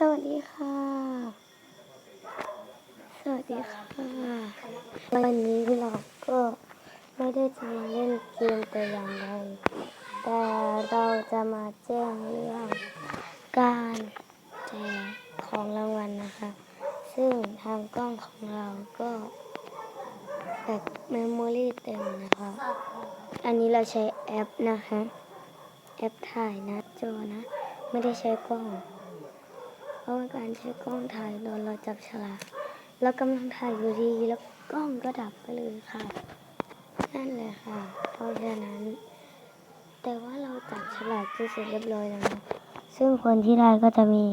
สวัสดีค่ะ สวัสดีค่ะ วันนี้เราก็ไม่ได้จะมาเล่นเกมแต่อย่างใดแต่เราจะมาแจ้งเรื่องการแจกของรางวัลนนะคะ ซึ่งทางกล้องของเราก็แบบเมมโมรี่เต็มนะคะ อันนี้เราใช้แอปนะคะ แอปถ่ายนะจอนะ ไม่ได้ใช้กล้อง ราะว่าการใช้กล้องถ่ายตอนเราจับฉลากเรากำลังถ่ายอยู่ดีแล้วกล้องก็ดับไปเลยค่ะนั่นแหละค่ะ เพราะฉะนั้น แต่ว่าเราจับฉลากที่เสร็จเรียบร้อยแล้วนะซึ่งคนที่ได้ก็จะมี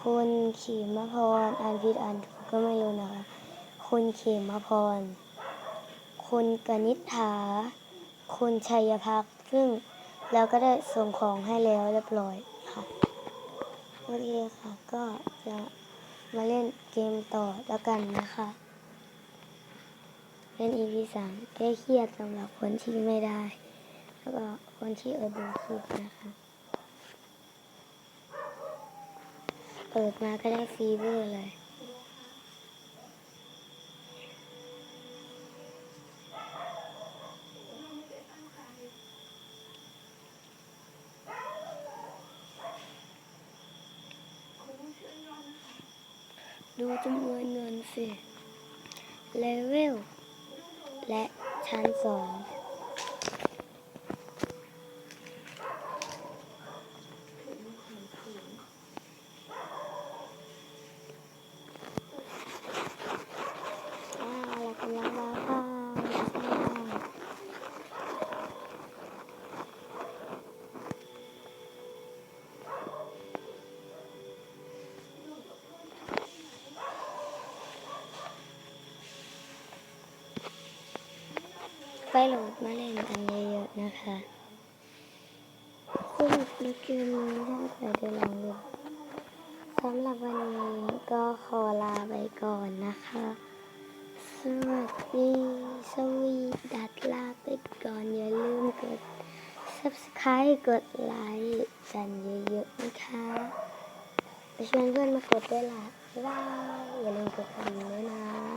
คุณขีมพรอ่านผิดอ่านถูกก็ไม่รู้นะคะคุณเขมพร คุณกนิษฐา คุณชัยพักษ์ซึ่งเราก็ได้ส่งของให้แล้วเรียบร้อย โอเคค่ะก็จะมาเล่นเกมต่อแล้วกันนะคะเล่น EP สามแก้เครียดสำหรับคนที่ไม่ได้ แล้วก็คนที่เออดูคลิปนะคะเปิดมาก็ได้ฟีเวอร์เลย ดูจำนวนเงินสิ เลเวล และชั้นสอง อ่าเรากำลังมาค่ะ ไปโหลดมาเล่นกันเยอะๆนะคะสนุกในเกมนี้ถ้าใครได้ลองเล่นสำหรับวันนี้ก็ขอลาไปก่อนนะคะ สวัสดีสวีดัดลาไปก่อนอย่าลืมกด subscribe กดไลค์กันเยอะๆนะคะไปชวนเพื่อนมากดด้วยล่ะบ๊ายบายอย่าลืมกดกระดิ่งด้วยนะ